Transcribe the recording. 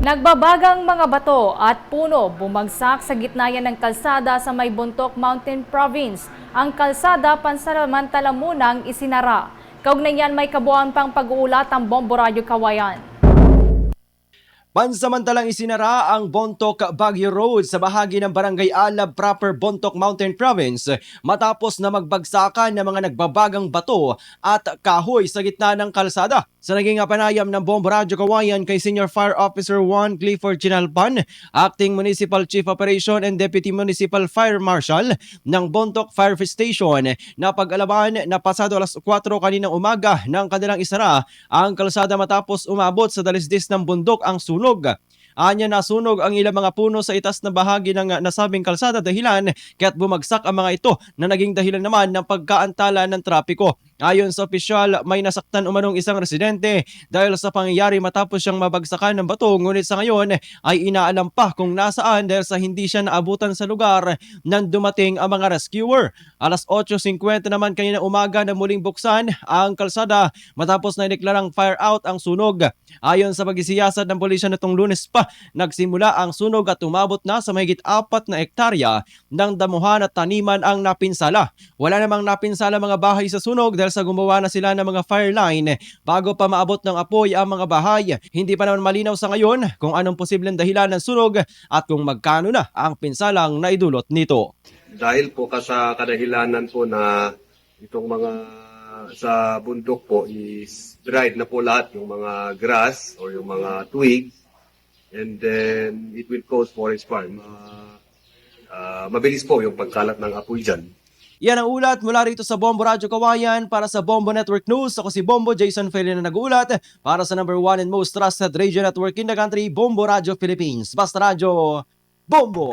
Nagbabagang mga bato at puno bumagsak sa gitna yan ng kalsada sa may Buntok Mountain Province. Ang kalsada pansamantala munang isinara. Kaugnay yan may kabuuan pang pag-uulat ang Bombo Radyo Kawayan. Pansamantalang isinara ang Bontoc Baguio Road sa bahagi ng Barangay Alab proper Bontoc Mountain Province matapos na magbagsakan ng mga nagbabagang bato at kahoy sa gitna ng kalsada. Sa naging panayam ng Bombo Radyo Kawayan kay Senior Fire Officer Juan Clifford Chinalpan, Acting Municipal Chief Operation and Deputy Municipal Fire Marshal ng Bontoc Fire Station na pag-alaman na pasado alas 4 kaninang umaga ng kanilang isara ang kalsada matapos umabot sa dalisdis ng bundok ang sunog. Anya nasunog ang ilang mga puno sa itas na bahagi ng nasabing kalsada dahilan kaya't bumagsak ang mga ito na naging dahilan naman ng pagkaantala ng trapiko. Ayon sa opisyal, may nasaktan umanong isang residente dahil sa pangyayari matapos siyang mabagsakan ng bato ngunit sa ngayon ay inaalam pa kung nasaan dahil sa hindi siya naabutan sa lugar nang dumating ang mga rescuer. Alas 8.50 naman kanina umaga na muling buksan ang kalsada matapos na deklarang fire out ang sunog. Ayon sa pagisiyasat ng pulisya nitong lunes pa, nagsimula ang sunog at umabot na sa mahigit apat na ektarya ng damuhan at taniman ang napinsala. Wala namang napinsala mga bahay sa sunog dahil sa gumawa na sila ng mga fire line bago pa maabot ng apoy ang mga bahay. Hindi pa naman malinaw sa ngayon kung anong posibleng dahilan ng sunog at kung magkano na ang pinsalang naidulot nito. dahil po ka sa kadahilanan po na itong mga sa bundok po is dried na po lahat yung mga grass or yung mga twigs and then it will cause forest fire. Ma- ah, mabilis po yung pagkalat ng apoy dyan. Yan ang ulat mula rito sa Bombo Radyo Kawayan para sa Bombo Network News. Ako si Bombo Jason Feli na nag-uulat para sa number one and most trusted radio network in the country, Bombo Radyo Philippines. Basta Radyo, Bombo!